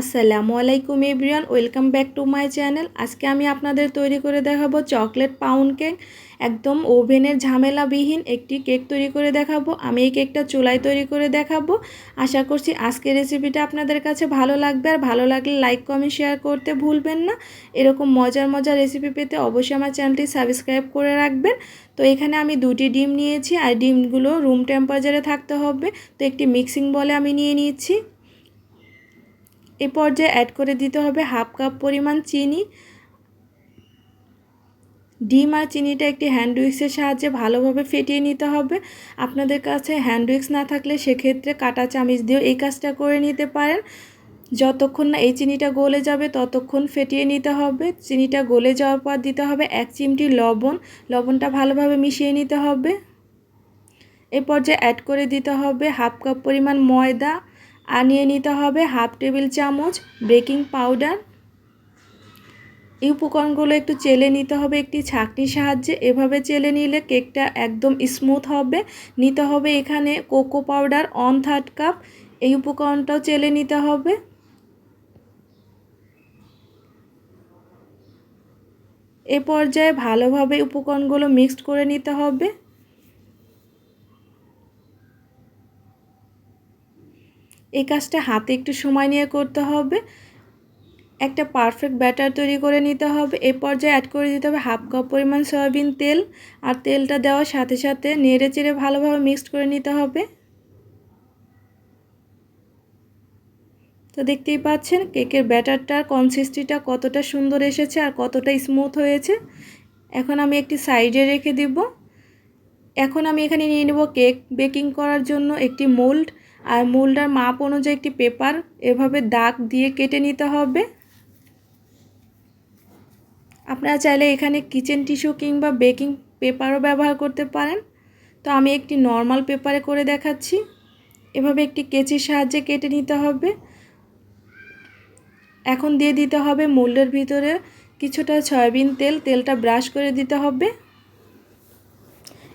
আসসালামু আলাইকুম everyone, welcome back to my channel. আজকে আমি আপনাদের তৈরি করে দেখাবো চকলেট পাউন্ড কেক। একদম ওভেনের ঝামেলাবিহীন একটি কেক তৈরি করে দেখাবো। আমি এই কেকটা চুলায় তৈরি করে দেখাবো। আশা করছি আজকের রেসিপিটা আপনাদের কাছে ভালো লাগবে। আর ভালো লাগলে লাইক, কমেন্ট, শেয়ার করতে ভুলবেন না। এরকম মজার মজার রেসিপি পেতে অবশ্যই আমার চ্যানেলটি সাবস্ক্রাইব করে রাখবেন। তো এখানে আমি দুটি ডিম নিয়েছি। আর ডিমগুলো রুম টেম্পারেচারে থাকতে হবে। তো একটি মিক্সিং বলে আমি নিয়ে নিয়েছি এ পর্যায়ে অ্যাড করে দিতে হবে হাফ কাপ পরিমাণ চিনি। ডিম আর চিনিটা একটি হ্যান্ড উইক্সের সাহায্যে ভালোভাবে ফেটিয়ে নিতে হবে। আপনাদের কাছে হ্যান্ড উইক্স না থাকলে সেক্ষেত্রে কাটা চামিচ দিয়েও এই কাজটা করে নিতে পারেন। যতক্ষণ না এই চিনিটা গলে যাবে, ততক্ষণ ফেটিয়ে নিতে হবে। চিনিটা গলে যাওয়ার পর দিতে হবে এক চিমটি লবণ। লবণটা ভালোভাবে মিশিয়ে নিতে হবে। এ পর্যায়ে অ্যাড করে দিতে হবে হাফ কাপ পরিমাণ ময়দা। আর নিয়ে নিতে হবে হাফ টেবিল চামচ বেকিং পাউডার। এই উপকরণগুলো একটু চেলে নিতে হবে একটি ছাঁকনির সাহায্যে। এভাবে চেলে নিলে কেকটা একদম স্মুথ হবে। নিতে হবে এখানে cocoa powder one third cup. এই উপকরণটাও চেলে নিতে হবে। এ পর্যায়ে ভালোভাবে উপকরণগুলো মিক্সড করে নিতে হবে। এই কাজটা হাতে একটু সময় নিয়ে করতে হবে। একটা পারফেক্ট ব্যাটার তৈরি করে নিতে হবে। এ পর্যায়ে অ্যাড করে দিতে হবে হাফ কাপ পরিমাণ সয়াবিন তেল। আর তেলটা দেওয়ার সাথে সাথে নেড়ে চেড়ে ভালোভাবে মিক্সড করে নিতে হবে। তো দেখতেই পাচ্ছেন কেকের ব্যাটারটার কনসিস্টিটা কতটা সুন্দর এসেছে আর কতটা স্মুথ হয়েছে। এখন আমি একটি সাইডে রেখে দেব। এখন আমি এখানে নিয়ে নেব কেক বেকিং করার জন্য একটি মোল্ড আর মোল্ডার মাপ অনুযায়ী একটি পেপার, এভাবে দাগ দিয়ে কেটে নিতে হবে। আপনারা চাইলে এখানে কিচেন টিস্যু কিংবা বেকিং পেপারও ব্যবহার করতে পারেন। তো আমি একটি নর্মাল পেপারে করে দেখাচ্ছি। এভাবে একটি কেচির সাহায্যে কেটে নিতে হবে। এখন দিয়ে দিতে হবে মোল্ডের ভিতরে কিছুটা সয়াবিন তেল, তেলটা ব্রাশ করে দিতে হবে।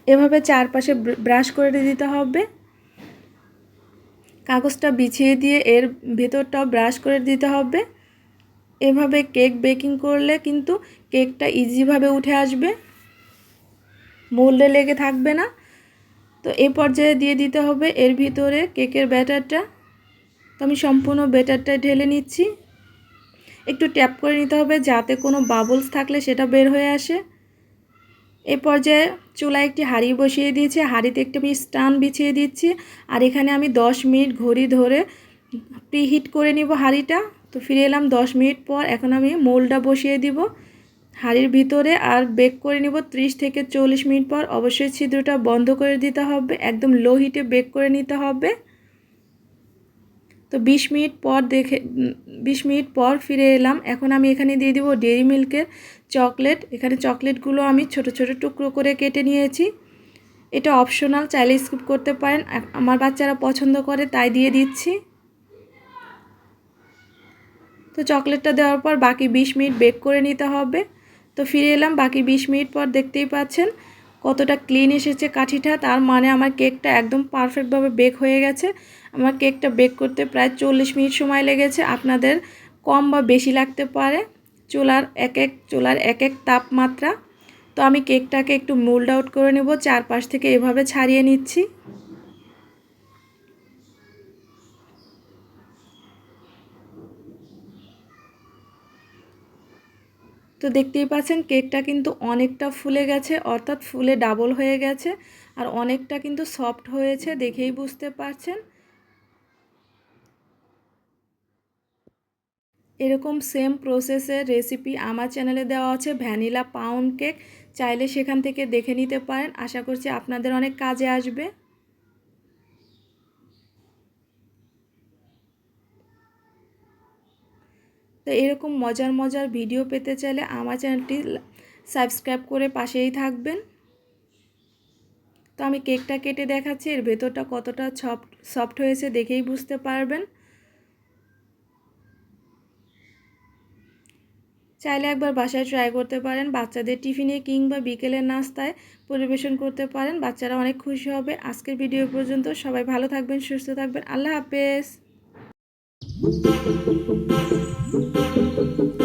এভাবে চারপাশে ব্রাশ করে দিতে হবে। কাগজটা বিছিয়ে দিয়ে এর ভেতরটাও ব্রাশ করে দিতে হবে। এভাবে কেক বেকিং করলে কিন্তু কেকটা ইজিভাবে উঠে আসবে। মোল্ডে লেগে থাকবে না। তো এই পর্যায়ে দিয়ে দিতে হবে এর ভিতরে কেকের ব্যাটারটা। তো আমি সম্পূর্ণ ব্যাটারটা ঢেলে নিচ্ছি। একটু ট্যাপ করে নিতে হবে যাতে কোনো বাবলস থাকলে সেটা বের হয়ে আসে। এই পর্যায়ে চুলায় একটি হাঁড়ি বসিয়ে দিয়েছি। হাঁড়িতে একটি আমি স্টান বিছিয়ে দিচ্ছি। আর এখানে আমি 10 মিনিট ঘড়ি ধরে প্রিহিট করে নিব হাঁড়িটা। তো ফিরে এলাম 10 মিনিট পর এখন আমি মোলটা বসিয়ে দিব। হাঁড়ির ভিতরে আর বেক করে নিব 30 থেকে চল্লিশ মিনিট পর। অবশ্যই ছিদ্রটা বন্ধ করে দিতে হবে। একদম লো হিটে বেক করে নিতে হবে। তো 20 মিনিট পর দেখে 20 মিনিট পর ফিরে এলাম। এখন আমি এখানে দিয়ে দিব ডেরি মিল্কের চকলেট। এখানে চকলেটগুলো আমি ছোট ছোট টুকরো করে কেটে নিয়েছি। এটা অপশনাল, চাইলে স্কিপ করতে পারেন। আমার বাচ্চারা পছন্দ করে, তাই দিয়ে দিচ্ছি। তো চকলেটটা দেওয়ার পর বাকি 20 মিনিট বেক করে নিতে হবে। তো ফিরে এলাম, বাকি 20 মিনিট পর দেখতেই পাচ্ছেন কতটা ক্লিন এসেছে কাঠিটা, তার মানে আমার কেকটা একদম পারফেক্টভাবে বেক হয়ে গেছে। আমার কেকটা বেক করতে প্রায় চল্লিশ মিনিট সময় লেগেছে। আপনাদের কম বা বেশি লাগতে পারে। চুলার এক এক, চুলার এক এক তাপমাত্রা। তো আমি কেকটাকে একটু মোল্ড আউট করে নেব, চারপাশ থেকে এভাবে ছাড়িয়ে নিচ্ছি। তো দেখতেই পাচ্ছেন কেকটা কিন্তু অনেকটা ফুলে গেছে, অর্থাৎ ফুলে ডাবল হয়ে গেছে আর অনেকটা কিন্তু সফট হয়েছে দেখেই বুঝতে পারছেন। এরকম সেম প্রসেসের রেসিপি আমার চ্যানেলে দেওয়া আছে ভ্যানিলা পাউন্ড কেক চাইলে সেখান থেকে দেখে নিতে পারেন। আশা করছি আপনাদের অনেক কাজে আসবে। তো এরকম মজার মজার ভিডিও পেতে চাইলে আমার চ্যানেলটি সাবস্ক্রাইব করে পাশেই থাকবেন। তো আমি কেকটা কেটে দেখাচ্ছি, এর ভেতরটা কতটা সফট সফট হয়েছে দেখেই বুঝতে পারবেন। চাইলে একবার বাসায় ট্রাই করতে পারেন, বাচ্চাদের টিফিনে কিংবা বিকেলের নাস্তায় পরিবেশন করতে পারেন, বাচ্চারা অনেক খুশি হবে। আজকের ভিডিও পর্যন্ত সবাই ভালো থাকবেন, সুস্থ থাকবেন, আল্লাহ হাফেজ। thank you